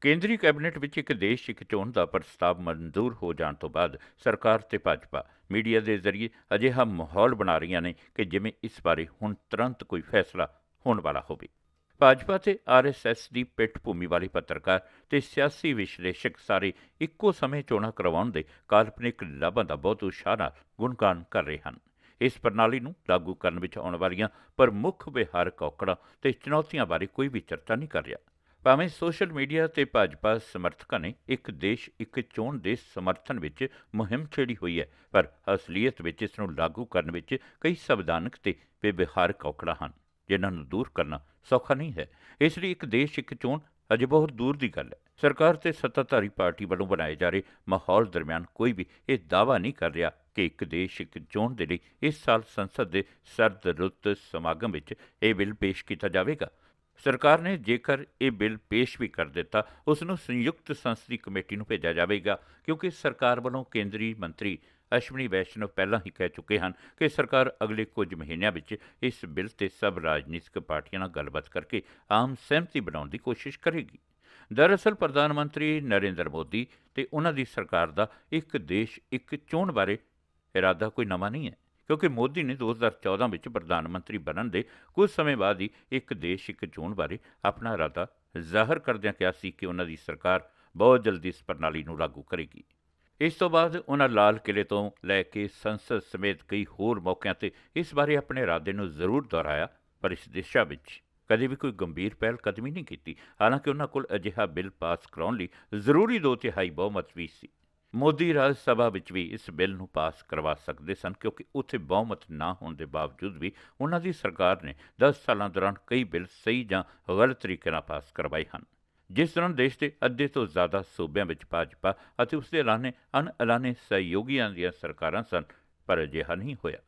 ਕੇਂਦਰੀ ਕੈਬਨਿਟ ਵਿੱਚ ਇੱਕ ਦੇਸ਼ ਇੱਕ ਚੋਣ ਦਾ ਪ੍ਰਸਤਾਵ ਮਨਜ਼ੂਰ ਹੋ ਜਾਣ ਤੋਂ ਬਾਅਦ ਸਰਕਾਰ ਤੇ ਭਾਜਪਾ ਮੀਡੀਆ ਦੇ ਜ਼ਰੀਏ ਅਜਿਹਾ ਮਾਹੌਲ ਬਣਾ ਰਹੀਆਂ ਨੇ ਕਿ ਜਿਵੇਂ ਇਸ ਬਾਰੇ ਹੁਣ ਤੁਰੰਤ ਕੋਈ ਫੈਸਲਾ ਹੋਣ ਵਾਲਾ ਹੋਵੇ। ਭਾਜਪਾ ਤੇ ਆਰਐਸਐਸ ਦੀ ਪਿੱਠ ਭੂਮੀ ਵਾਲੀ ਪੱਤਰਕਾਰ ਤੇ ਸਿਆਸੀ ਵਿਸ਼ਲੇਸ਼ਕ ਸਾਰੇ ਇੱਕੋ ਸਮੇਂ ਚੋਣਾਂ ਕਰਵਾਉਣ ਦੇ ਕਾਲਪਨਿਕ ਲਾਭਾਂ ਦਾ ਬਹੁਤ ਉਸ਼ਾਰਾ ਗੁਣਗਾਨ ਕਰ ਰਹੇ ਹਨ। ਇਸ ਪ੍ਰਣਾਲੀ ਨੂੰ ਲਾਗੂ ਕਰਨ ਵਿੱਚ ਆਉਣ ਵਾਲੀਆਂ ਪ੍ਰਮੁੱਖ ਵਿਹਾਰਕ ਔਕੜਾਂ ਤੇ ਚੁਣੌਤੀਆਂ ਬਾਰੇ ਕੋਈ ਵੀ ਚਰਚਾ ਨਹੀਂ ਕਰ ਰਿਹਾ। ਭਾਵੇਂ ਸੋਸ਼ਲ ਮੀਡੀਆ ਤੇ ਭਾਜਪਾ ਸਮਰਥਕਾਂ ਨੇ ਇੱਕ ਦੇਸ਼ ਇੱਕ ਚੋਣ ਦੇ ਸਮਰਥਨ ਵਿੱਚ ਮੁਹਿੰਮ ਛੇੜੀ ਹੋਈ ਹੈ, ਪਰ ਅਸਲੀਅਤ ਵਿੱਚ ਇਸ ਨੂੰ ਲਾਗੂ ਕਰਨ ਵਿੱਚ ਕਈ ਸੰਵਿਧਾਨਕ ਤੇ ਬੇਵਿਹਾਰਕ ਔਕੜਾਂ ਹਨ, ਜਿਨ੍ਹਾਂ ਨੂੰ ਦੂਰ ਕਰਨਾ ਸੌਖਾ ਨਹੀਂ ਹੈ। ਇਸ ਲਈ ਇੱਕ ਦੇਸ਼ ਇੱਕ ਚੋਣ ਅਜੇ ਬਹੁਤ ਦੂਰ ਦੀ ਗੱਲ ਹੈ। ਸਰਕਾਰ ਤੇ ਸੱਤਾਧਾਰੀ ਪਾਰਟੀ ਵੱਲੋਂ ਬਣਾਏ ਜਾ ਰਹੇ ਮਾਹੌਲ ਦਰਮਿਆਨ ਕੋਈ ਵੀ ਇਹ ਦਾਅਵਾ ਨਹੀਂ ਕਰ ਰਿਹਾ ਕਿ ਇੱਕ ਦੇਸ਼ ਇੱਕ ਚੋਣ ਦੇ ਲਈ ਇਸ ਸਾਲ ਸੰਸਦ ਦੇ ਸਰਦ ਰੁੱਤ ਸਮਾਗਮ ਵਿੱਚ ਇਹ ਬਿੱਲ ਪੇਸ਼ ਕੀਤਾ ਜਾਵੇਗਾ। ਸਰਕਾਰ ਨੇ ਜੇਕਰ ਇਹ ਬਿੱਲ ਪੇਸ਼ ਵੀ ਕਰ ਦਿੱਤਾ ਉਸ ਨੂੰ ਸੰਯੁਕਤ ਸੰਸਦੀ ਕਮੇਟੀ ਨੂੰ ਭੇਜਿਆ ਜਾਵੇਗਾ, ਕਿਉਂਕਿ ਸਰਕਾਰ ਵੱਲੋਂ ਕੇਂਦਰੀ ਮੰਤਰੀ ਅਸ਼ਵਨੀ ਵੈਸ਼ਨਵ ਪਹਿਲਾਂ ਹੀ ਕਹਿ ਚੁੱਕੇ ਹਨ ਕਿ ਸਰਕਾਰ ਅਗਲੇ ਕੁਝ ਮਹੀਨਿਆਂ ਵਿੱਚ ਇਸ ਬਿੱਲ ਤੇ ਸਭ ਰਾਜਨੀਤਿਕ ਪਾਰਟੀਆਂ ਨਾਲ ਗੱਲਬਾਤ ਕਰਕੇ ਆਮ ਸਹਿਮਤੀ ਬਣਾਉਣ ਦੀ ਕੋਸ਼ਿਸ਼ ਕਰੇਗੀ। ਦਰਅਸਲ ਪ੍ਰਧਾਨ ਮੰਤਰੀ ਨਰਿੰਦਰ ਮੋਦੀ ਤੇ ਉਹਨਾਂ ਦੀ ਸਰਕਾਰ ਦਾ ਇੱਕ ਦੇਸ਼ ਇੱਕ ਚੋਣ ਬਾਰੇ ਇਰਾਦਾ ਕੋਈ ਨਵਾਂ ਨਹੀਂ ਹੈ। ਕਿਉਂਕਿ ਮੋਦੀ ਨੇ 2014 ਵਿੱਚ ਪ੍ਰਧਾਨ ਮੰਤਰੀ ਬਣਨ ਦੇ ਕੁਝ ਸਮੇਂ ਬਾਅਦ ਹੀ ਇੱਕ ਦੇਸ਼ ਇੱਕ ਚੋਣ ਬਾਰੇ ਆਪਣਾ ਇਰਾਦਾ ਜ਼ਾਹਰ ਕਰਦਿਆਂ ਕਿਹਾ ਸੀ ਕਿ ਉਹਨਾਂ ਦੀ ਸਰਕਾਰ ਬਹੁਤ ਜਲਦੀ ਇਸ ਪ੍ਰਣਾਲੀ ਨੂੰ ਲਾਗੂ ਕਰੇਗੀ। ਇਸ ਤੋਂ ਬਾਅਦ ਉਹਨਾਂ ਲਾਲ ਕਿਲੇ ਤੋਂ ਲੈ ਕੇ ਸੰਸਦ ਸਮੇਤ ਕਈ ਹੋਰ ਮੌਕਿਆਂ ਤੇ ਇਸ ਬਾਰੇ ਆਪਣੇ ਇਰਾਦੇ ਨੂੰ ਜ਼ਰੂਰ ਦੁਹਰਾਇਆ, ਪਰ ਇਸ ਦਿਸ਼ਾ ਵਿੱਚ ਕਦੇ ਵੀ ਕੋਈ ਗੰਭੀਰ ਪਹਿਲ ਕਦਮੀ ਨਹੀਂ ਕੀਤੀ। ਹਾਲਾਂਕਿ ਉਹਨਾਂ ਕੋਲ ਅਜਿਹਾ ਬਿੱਲ ਪਾਸ ਕਰਾਉਣ ਲਈ ਜ਼ਰੂਰੀ ਦੋ ਤਿਹਾਈ ਬਹੁਮਤ ਵੀ ਸੀ। ਮੋਦੀ ਰਾਜ ਸਭਾ ਵਿੱਚ ਵੀ ਇਸ ਬਿੱਲ ਨੂੰ ਪਾਸ ਕਰਵਾ ਸਕਦੇ ਸਨ, ਕਿਉਂਕਿ ਉੱਥੇ ਬਹੁਮਤ ਨਾ ਹੋਣ ਦੇ ਬਾਵਜੂਦ ਵੀ ਉਹਨਾਂ ਦੀ ਸਰਕਾਰ ਨੇ 10 ਸਾਲਾਂ ਦੌਰਾਨ ਕਈ ਬਿੱਲ ਸਹੀ ਜਾਂ ਗਲਤ ਤਰੀਕੇ ਨਾਲ ਪਾਸ ਕਰਵਾਏ ਹਨ। ਜਿਸ ਦੌਰਾਨ ਦੇਸ਼ ਦੇ ਅੱਧੇ ਤੋਂ ਜ਼ਿਆਦਾ ਸੂਬਿਆਂ ਵਿੱਚ ਭਾਜਪਾ ਅਤੇ ਉਸ ਦੇ ਐਲਾਨੇ ਅਣਐਲਾਨੇ ਸਹਿਯੋਗੀਆਂ ਦੀਆਂ ਸਰਕਾਰਾਂ ਸਨ, ਪਰ ਅਜਿਹਾ ਨਹੀਂ ਹੋਇਆ।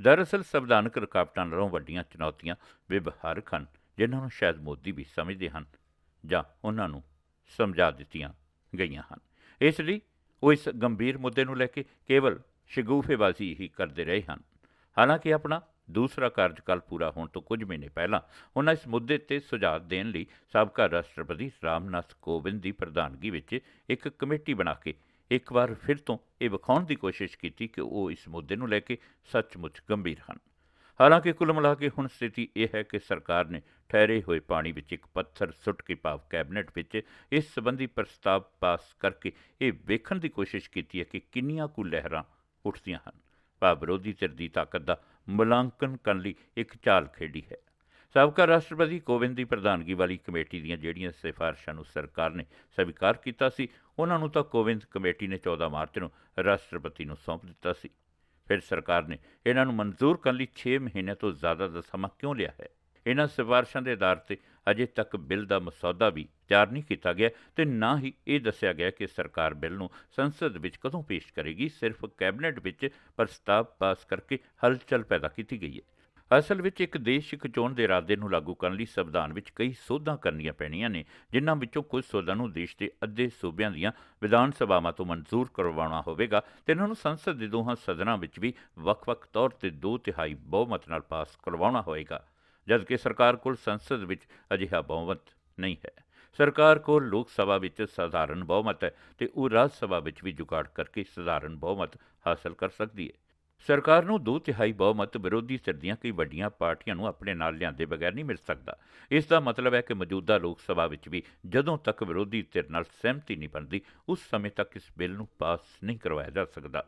ਦਰਅਸਲ ਸੰਵਿਧਾਨਕ ਰੁਕਾਵਟਾਂ ਨਾਲੋਂ ਵੱਡੀਆਂ ਚੁਣੌਤੀਆਂ ਵਿਵਹਾਰਕ ਹਨ, ਜਿਨ੍ਹਾਂ ਨੂੰ ਸ਼ਾਇਦ ਮੋਦੀ ਵੀ ਸਮਝਦੇ ਹਨ ਜਾਂ ਉਹਨਾਂ ਨੂੰ ਸਮਝਾ ਦਿੱਤੀਆਂ ਗਈਆਂ ਹਨ। ਇਸ ਲਈ ਉਹ ਇਸ ਗੰਭੀਰ ਮੁੱਦੇ ਨੂੰ ਲੈ ਕੇ ਕੇਵਲ ਸ਼ਗੂਫੇਬਾਜ਼ੀ ਹੀ ਕਰਦੇ ਰਹੇ ਹਨ। ਹਾਲਾਂਕਿ ਆਪਣਾ ਦੂਸਰਾ ਕਾਰਜਕਾਲ ਪੂਰਾ ਹੋਣ ਤੋਂ ਕੁਝ ਮਹੀਨੇ ਪਹਿਲਾਂ ਉਹਨਾਂ ਇਸ ਮੁੱਦੇ ਤੇ ਸੁਝਾਅ ਦੇਣ ਲਈ ਸਾਬਕਾ ਰਾਸ਼ਟਰਪਤੀ ਰਾਮਨਾਥ ਕੋਵਿੰਦ ਦੀ ਪ੍ਰਧਾਨਗੀ ਵਿੱਚ ਇੱਕ ਕਮੇਟੀ ਬਣਾ ਕੇ ਇੱਕ ਵਾਰ ਫਿਰ ਤੋਂ ਇਹ ਵਿਖਾਉਣ ਦੀ ਕੋਸ਼ਿਸ਼ ਕੀਤੀ ਕਿ ਉਹ ਇਸ ਮੁੱਦੇ ਨੂੰ ਲੈ ਕੇ ਸੱਚਮੁੱਚ ਗੰਭੀਰ ਹਨ। ਹਾਲਾਂਕਿ ਕੁੱਲ ਮਿਲਾ ਕੇ ਹੁਣ ਸਥਿਤੀ ਇਹ ਹੈ ਕਿ ਸਰਕਾਰ ਨੇ ਠਹਿਰੇ ਹੋਏ ਪਾਣੀ ਵਿੱਚ ਇੱਕ ਪੱਥਰ ਸੁੱਟ ਕੇ ਭਾਵ ਕੈਬਨਿਟ ਵਿੱਚ ਇਸ ਸੰਬੰਧੀ ਪ੍ਰਸਤਾਵ ਪਾਸ ਕਰਕੇ ਇਹ ਵੇਖਣ ਦੀ ਕੋਸ਼ਿਸ਼ ਕੀਤੀ ਹੈ ਕਿ ਕਿੰਨੀਆਂ ਕੁ ਲਹਿਰਾਂ ਉੱਠਦੀਆਂ ਹਨ। ਭਾਵ ਵਿਰੋਧੀ ਧਿਰ ਦੀ ਤਾਕਤ ਦਾ ਮੁਲਾਂਕਣ ਕਰਨ ਲਈ ਇੱਕ ਚਾਲ ਖੇਡੀ ਹੈ। ਸਾਬਕਾ ਰਾਸ਼ਟਰਪਤੀ ਕੋਵਿੰਦ ਦੀ ਪ੍ਰਧਾਨਗੀ ਵਾਲੀ ਕਮੇਟੀ ਦੀਆਂ ਜਿਹੜੀਆਂ ਸਿਫਾਰਸ਼ਾਂ ਨੂੰ ਸਰਕਾਰ ਨੇ ਸਵੀਕਾਰ ਕੀਤਾ ਸੀ, ਉਹਨਾਂ ਨੂੰ ਤਾਂ ਕੋਵਿੰਦ ਕਮੇਟੀ ਨੇ 14 ਮਾਰਚ ਨੂੰ ਰਾਸ਼ਟਰਪਤੀ ਨੂੰ ਸੌਂਪ ਦਿੱਤਾ ਸੀ। ਫਿਰ ਸਰਕਾਰ ਨੇ ਇਹਨਾਂ ਨੂੰ ਮਨਜ਼ੂਰ ਕਰਨ ਲਈ 6 ਮਹੀਨੇ ਤੋਂ ਜ਼ਿਆਦਾ ਦਾ ਸਮਾਂ ਕਿਉਂ ਲਿਆ ਹੈ? ਇਹਨਾਂ ਸਿਫਾਰਸ਼ਾਂ ਦੇ ਆਧਾਰ ਤੇ ਅਜੇ ਤੱਕ ਬਿੱਲ ਦਾ ਮਸੌਦਾ ਵੀ ਤਿਆਰ ਨਹੀਂ ਕੀਤਾ ਗਿਆ ਤੇ ਨਾ ਹੀ ਇਹ ਦੱਸਿਆ ਗਿਆ ਕਿ ਸਰਕਾਰ ਬਿੱਲ ਨੂੰ ਸੰਸਦ ਵਿੱਚ ਕਦੋਂ ਪੇਸ਼ ਕਰੇਗੀ, ਸਿਰਫ ਕੈਬਨਿਟ ਵਿੱਚ ਪ੍ਰਸਤਾਵ ਪਾਸ ਕਰਕੇ ਹਲਚਲ ਪੈਦਾ ਕੀਤੀ ਗਈ ਹੈ। ਅਸਲ ਵਿੱਚ ਇੱਕ ਦੇਸ਼ ਇੱਕ ਚੋਣ ਦੇ ਇਰਾਦੇ ਨੂੰ ਲਾਗੂ ਕਰਨ ਲਈ ਸੰਵਿਧਾਨ ਵਿੱਚ ਕਈ ਸੋਧਾਂ ਕਰਨੀਆਂ ਪੈਣੀਆਂ ਨੇ, ਜਿਨ੍ਹਾਂ ਵਿੱਚੋਂ ਕੁਝ ਸੋਧਾਂ ਨੂੰ ਦੇਸ਼ ਦੇ ਅੱਧੇ ਸੂਬਿਆਂ ਦੀਆਂ ਵਿਧਾਨ ਸਭਾਵਾਂ ਤੋਂ ਮਨਜ਼ੂਰ ਕਰਵਾਉਣਾ ਹੋਵੇਗਾ ਤੇ ਇਹਨਾਂ ਨੂੰ ਸੰਸਦ ਦੇ ਦੋਹਾਂ ਸਦਨਾਂ ਵਿੱਚ ਵੀ ਵੱਖ-ਵੱਖ ਤੌਰ ਤੇ ਦੋ ਤਿਹਾਈ ਬਹੁਮਤ ਨਾਲ ਪਾਸ ਕਰਵਾਉਣਾ ਹੋਵੇਗਾ, ਜਦਕਿ ਸਰਕਾਰ ਕੋਲ ਸੰਸਦ ਵਿੱਚ ਅਜਿਹਾ ਬਹੁਮਤ ਨਹੀਂ ਹੈ। ਸਰਕਾਰ ਕੋਲ ਲੋਕ ਸਭਾ ਵਿੱਚ ਸਧਾਰਨ ਬਹੁਮਤ ਹੈ ਤੇ ਉਹ ਰਾਜ ਸਭਾ ਵਿੱਚ ਵੀ ਜੁਗਾੜ ਕਰਕੇ ਸਧਾਰਨ ਬਹੁਮਤ ਹਾਸਲ ਕਰ ਸਕਦੀ ਹੈ। ਸਰਕਾਰ ਨੂੰ ਦੋ ਤਿਹਾਈ ਬਹੁਮਤ ਵਿਰੋਧੀ ਧਿਰ ਦੀਆਂ ਕਈ ਵੱਡੀਆਂ ਪਾਰਟੀਆਂ ਨੂੰ ਆਪਣੇ ਨਾਲ ਲਿਆਂਦੇ ਬਗੈਰ ਨਹੀਂ ਮਿਲ ਸਕਦਾ। ਇਸ ਦਾ ਮਤਲਬ ਹੈ ਕਿ ਮੌਜੂਦਾ ਲੋਕ ਸਭਾ ਵਿੱਚ ਵੀ ਜਦੋਂ ਤੱਕ ਵਿਰੋਧੀ ਧਿਰ ਨਾਲ ਸਹਿਮਤੀ ਨਹੀਂ ਬਣਦੀ, ਉਸ ਸਮੇਂ ਤੱਕ ਇਸ ਬਿੱਲ ਨੂੰ ਪਾਸ ਨਹੀਂ ਕਰਵਾਇਆ ਜਾ ਸਕਦਾ।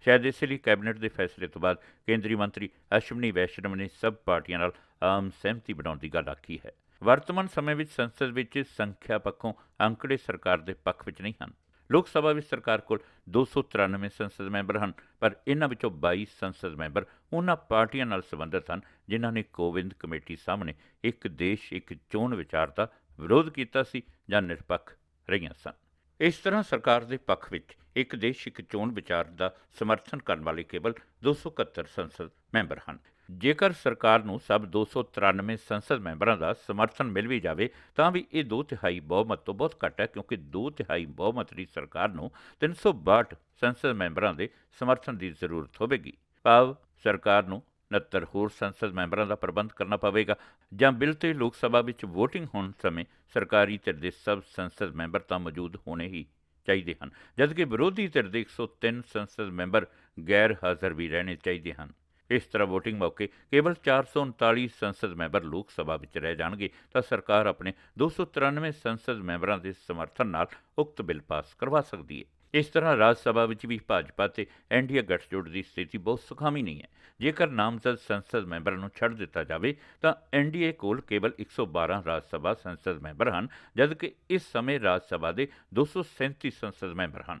ਸ਼ਾਇਦ ਇਸ ਲਈ ਕੈਬਨਿਟ ਦੇ ਫੈਸਲੇ ਤੋਂ ਬਾਅਦ ਕੇਂਦਰੀ ਮੰਤਰੀ ਅਸ਼ਵਨੀ ਵੈਸ਼ਨਵ ਨੇ ਸਭ ਪਾਰਟੀਆਂ ਨਾਲ ਆਮ ਸਹਿਮਤੀ ਬਣਾਉਣ ਦੀ ਗੱਲ ਆਖੀ ਹੈ। ਵਰਤਮਾਨ ਸਮੇਂ ਵਿੱਚ ਸੰਸਦ ਵਿੱਚ ਸੰਖਿਆ ਪੱਖੋਂ ਅੰਕੜੇ ਸਰਕਾਰ ਦੇ ਪੱਖ ਵਿੱਚ ਨਹੀਂ ਹਨ। ਲੋਕ ਸਭਾ ਵਿੱਚ ਸਰਕਾਰ ਕੋਲ 293 ਸੰਸਦ ਮੈਂਬਰ ਹਨ, ਪਰ ਇਹਨਾਂ ਵਿੱਚੋਂ 22 ਸੰਸਦ ਮੈਂਬਰ ਉਹਨਾਂ ਪਾਰਟੀਆਂ ਨਾਲ ਸੰਬੰਧਿਤ ਹਨ ਜਿਨ੍ਹਾਂ ਨੇ ਕੋਵਿੰਦ ਕਮੇਟੀ ਸਾਹਮਣੇ ਇੱਕ ਦੇਸ਼, ਇੱਕ ਚੋਣ ਵਿਚਾਰ ਦਾ ਵਿਰੋਧ ਕੀਤਾ ਸੀ ਜਾਂ ਨਿਰਪੱਖ ਰਹੀਆਂ ਸਨ। ਇਸ ਤਰ੍ਹਾਂ ਸਰਕਾਰ ਦੇ ਪੱਖ ਵਿੱਚ ਇੱਕ ਦੇਸ਼, ਇੱਕ ਚੋਣ ਵਿਚਾਰ ਦਾ ਸਮਰਥਨ ਕਰਨ ਵਾਲੇ ਕੇਵਲ 271 ਸੰਸਦ ਮੈਂਬਰ ਹਨ। ਜੇਕਰ ਸਰਕਾਰ ਨੂੰ ਸਭ 293 ਸੰਸਦ ਮੈਂਬਰਾਂ ਦਾ ਸਮਰਥਨ ਮਿਲ ਵੀ ਜਾਵੇ, ਤਾਂ ਵੀ ਇਹ ਦੋ ਤਿਹਾਈ ਬਹੁਮਤ ਤੋਂ ਬਹੁਤ ਘੱਟ ਹੈ, ਕਿਉਂਕਿ ਦੋ ਤਿਹਾਈ ਬਹੁਮਤ ਦੀ ਸਰਕਾਰ ਨੂੰ 362 ਸੰਸਦ ਮੈਂਬਰਾਂ ਦੇ ਸਮਰਥਨ ਦੀ ਜ਼ਰੂਰਤ ਹੋਵੇਗੀ। ਭਾਵ ਸਰਕਾਰ ਨੂੰ 69 ਹੋਰ ਸੰਸਦ ਮੈਂਬਰਾਂ ਦਾ ਪ੍ਰਬੰਧ ਕਰਨਾ ਪਵੇਗਾ, ਜਾਂ ਬਿੱਲ ਤੇ ਲੋਕ ਸਭਾ ਵਿੱਚ VOTING ਹੋਣ ਸਮੇਂ ਸਰਕਾਰੀ ਧਿਰ ਦੇ ਸਭ ਸੰਸਦ ਮੈਂਬਰ ਤਾਂ ਮੌਜੂਦ ਹੋਣੇ ਹੀ ਚਾਹੀਦੇ ਹਨ, ਜਦਕਿ ਵਿਰੋਧੀ ਧਿਰ ਦੇ 103 ਸੰਸਦ ਮੈਂਬਰ ਗੈਰ ਹਾਜ਼ਰ ਵੀ ਰਹਿਣੇ ਚਾਹੀਦੇ ਹਨ। ਇਸ ਤਰ੍ਹਾਂ VOTING ਮੌਕੇ ਕੇਵਲ 439 ਸੰਸਦ ਮੈਂਬਰ ਲੋਕ ਸਭਾ ਵਿੱਚ ਰਹਿ ਜਾਣਗੇ, ਤਾਂ ਸਰਕਾਰ ਆਪਣੇ 293 ਸੰਸਦ ਮੈਂਬਰਾਂ ਦੇ ਸਮਰਥਨ ਨਾਲ ਉਕਤ ਬਿੱਲ ਪਾਸ ਕਰਵਾ ਸਕਦੀ ਹੈ। ਇਸ ਤਰ੍ਹਾਂ ਰਾਜ ਸਭਾ ਵਿੱਚ ਵੀ ਭਾਜਪਾ ਤੇ ਐਨਡੀਏ ਗੱਠਜੋੜ ਦੀ ਸਥਿਤੀ ਬਹੁਤ ਸੁਖਾਵੀ ਨਹੀਂ ਹੈ। ਜੇਕਰ ਨਾਮਜ਼ਦ ਸੰਸਦ ਮੈਂਬਰਾਂ ਨੂੰ ਛੱਡ ਦਿੱਤਾ ਜਾਵੇ, ਤਾਂ ਐਨਡੀਏ ਕੋਲ ਕੇਵਲ 112 ਰਾਜ ਸਭਾ ਸੰਸਦ ਮੈਂਬਰ ਹਨ, ਜਦਕਿ ਇਸ ਸਮੇਂ ਰਾਜ ਸਭਾ ਦੇ 237 ਸੰਸਦ ਮੈਂਬਰ ਹਨ।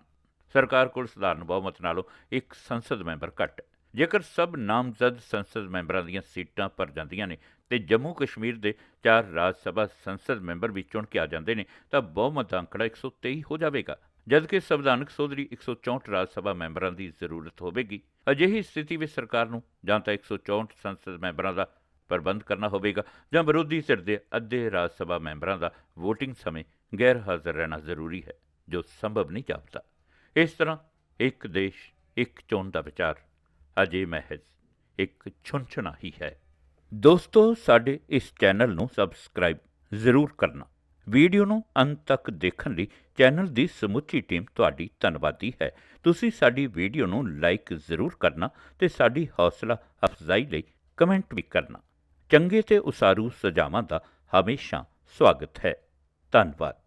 ਸਰਕਾਰ ਕੋਲ ਸਧਾਰਨ ਬਹੁਮਤ ਨਾਲੋਂ ਇੱਕ ਸੰਸਦ ਮੈਂਬਰ ਘੱਟ। ਹੈ ਜੇਕਰ ਸਭ ਨਾਮਜ਼ਦ ਸੰਸਦ ਮੈਂਬਰਾਂ ਦੀਆਂ ਸੀਟਾਂ ਭਰ ਜਾਂਦੀਆਂ ਨੇ ਤੇ ਜੰਮੂ ਕਸ਼ਮੀਰ ਦੇ ਚਾਰ ਰਾਜ ਸਭਾ ਸੰਸਦ ਮੈਂਬਰ ਵੀ ਚੁਣ ਕੇ ਆ ਜਾਂਦੇ ਨੇ, ਤਾਂ ਬਹੁਮਤ ਦਾ ਅੰਕੜਾ 123 ਹੋ ਜਾਵੇਗਾ, ਜਦਕਿ ਸੰਵਿਧਾਨਕ ਸੋਧਰੀ 164 ਰਾਜ ਸਭਾ ਮੈਂਬਰਾਂ ਦੀ ਜ਼ਰੂਰਤ ਹੋਵੇਗੀ। ਅਜਿਹੀ ਸਥਿਤੀ ਵਿੱਚ ਸਰਕਾਰ ਨੂੰ ਜਾਂ ਤਾਂ 164 ਸੰਸਦ ਮੈਂਬਰਾਂ ਦਾ ਪ੍ਰਬੰਧ ਕਰਨਾ ਹੋਵੇਗਾ ਜਾਂ ਵਿਰੋਧੀ ਧਿਰ ਦੇ ਅੱਧੇ ਰਾਜ ਸਭਾ ਮੈਂਬਰਾਂ ਦਾ VOTING ਸਮੇਂ ਗੈਰ ਹਾਜ਼ਰ ਰਹਿਣਾ ਜ਼ਰੂਰੀ ਹੈ, ਜੋ ਸੰਭਵ ਨਹੀਂ ਜਾਪਦਾ। ਇਸ ਤਰ੍ਹਾਂ ਇੱਕ ਦੇਸ਼ ਇੱਕ ਚੋਣ ਦਾ ਵਿਚਾਰ ਅਜੇ ਮਹਿਜ਼ ਇੱਕ ਛੁੰਛਣਾ ਹੀ ਹੈ। ਦੋਸਤੋ, ਸਾਡੇ ਇਸ ਚੈਨਲ ਨੂੰ ਸਬਸਕ੍ਰਾਈਬ ਜ਼ਰੂਰ ਕਰਨਾ। ਵੀਡੀਓ ਨੂੰ ਅੰਤ ਤੱਕ ਦੇਖਣ ਲਈ ਚੈਨਲ ਦੀ ਸਮੁੱਚੀ ਟੀਮ ਤੁਹਾਡੀ ਧੰਨਵਾਦੀ ਹੈ। ਤੁਸੀਂ ਸਾਡੀ ਵੀਡੀਓ ਨੂੰ ਲਾਈਕ ਜ਼ਰੂਰ ਕਰਨਾ ਤੇ ਸਾਡੀ ਹੌਸਲਾ ਅਫਜ਼ਾਈ ਲਈ ਕਮੈਂਟ ਵੀ ਕਰਨਾ। ਚੰਗੇ ਤੇ ਉਸਾਰੂ ਸੁਝਾਵਾਂ ਦਾ ਹਮੇਸ਼ਾ ਸਵਾਗਤ ਹੈ। ਧੰਨਵਾਦ।